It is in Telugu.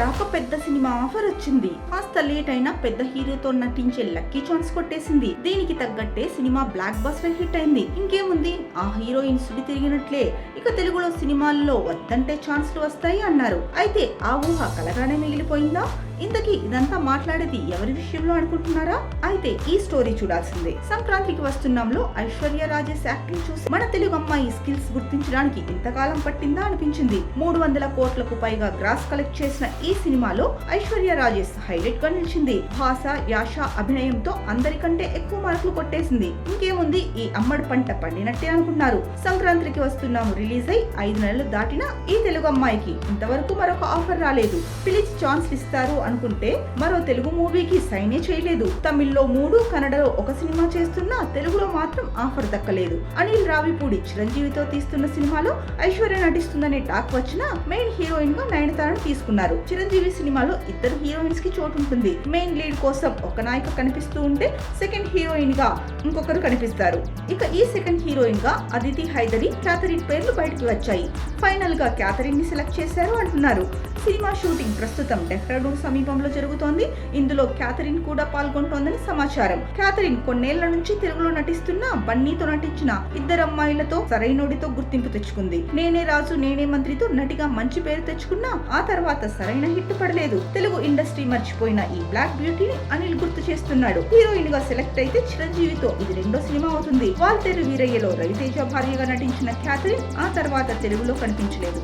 రాక పెద్ద సినిమా ఆఫర్ వచ్చింది. కాస్త లేట్ అయినా పెద్ద హీరోతో నటించే లక్కీ ఛాన్స్ కొట్టేసింది. దీనికి తగ్గట్టే సినిమా బ్లాక్ బస్టర్ హిట్ అయింది. ఇంకేముంది? ఆ హీరోయిన్ సుడి తిరిగినట్లే. ఇక తెలుగులో సినిమాల్లో వద్దంటే ఛాన్స్లు వస్తాయి అన్నారు. అయితే ఆ ఊహ కలగానే మిగిలిపోయిందా? ఇంతకీ ఇదంతా మాట్లాడేది ఎవరి విషయంలో అనుకుంటున్నారా? అయితే ఈ స్టోరీ చూడాల్సిందే. సంక్రాంతికి వస్తున్నాంలో ఐశ్వర్య రాజేష్ యాక్టింగ్ చూసి మన తెలుగు అమ్మాయి స్కిల్స్ గుర్తించడానికి ఇంతకాలం పట్టిందా అనిపించింది. మూడు వందల కోట్లకు పైగా గ్రాస్ కలెక్ట్ చేసిన ఈ సినిమాలో ఐశ్వర్య రాజేష్ హైలైట్గా నిలిచింది. భాష యాష అభినయంతో అందరికంటే ఎక్కువ మార్కులు కొట్టేసింది. ఇంకేముంది? ఈ అమ్మడి పంట పండినట్టే అనుకున్నారు. సంక్రాంతికి వస్తున్నాము రిలీజ్ అయి ఐదు నెలలు దాటినా ఈ తెలుగు అమ్మాయికి ఇంతవరకు మరొక ఆఫర్ రాలేదు. పిలిచి ఛాన్స్ ఇస్తారు అనుకుంటే మరో తెలుగు మూవీకి సైనే చేయలేదు. తమిళ్ళో మూడు కన్నడలో ఒక సినిమా చేస్తున్నా తెలుగులో మాత్రం ఆఫర్ దక్కలేదు. అనిల్ రావిపూడి చిరంజీవితో తీస్తున్న సినిమాలో ఐశ్వర్య నటిస్తుందనే టాక్ వచ్చినా మెయిన్ హీరోయిన్గా నయనతారను తీసుకున్నారు. చిరంజీవి సినిమాలో ఇద్దరు హీరోయిన్స్కి చోటు ఉంటుంది మెయిన్ లీడ్ కోసం ఒక నాయక కనిపిస్తూ ఉంటే సెకండ్ హీరోయిన్గా ఇంకొకరు కనిపిస్తారు. ఇక ఈ సెకండ్ హీరోయిన్గా అదితి హైదరి క్యాథరిన్ పేర్లు బయటకు వచ్చాయి. ఫైనల్గా క్యాథరిన్ని సెలెక్ట్ చేశారు అంటున్నారు. సినిమా షూటింగ్ ప్రస్తుతం డెహ్రాడూన్ సమీపంలో జరుగుతోంది. ఇందులో క్యాథరిన్ కూడా పాల్గొంటోందని సమాచారం. క్యాథరిన్ కొన్నేళ్ళ నుంచి తెలుగులో నటిస్తున్న బన్నీతో నటించిన ఇద్దరు అమ్మాయిలతో సరైనోడితో గుర్తింపు తెచ్చుకుంది. నేనే రాజు నేనే మంత్రితో నటిగా మంచి పేరు తెచ్చుకున్నా ఆ తర్వాత సరైన హిట్ పడలేదు. తెలుగు ఇండస్ట్రీ మర్చిపోయిన ఈ బ్లాక్ బ్యూటీని అనిల్ గుర్తు చేస్తున్నాడు. హీరోయిన్గా సెలెక్ట్ అయితే చిరంజీవితో ఇది రెండో సినిమా అవుతుంది. వాల్తేరు వీరయ్యలో రవితేజ భార్యగా నటించిన క్యాథరిన్ ఆ తర్వాత తెలుగులో కనిపించలేదు.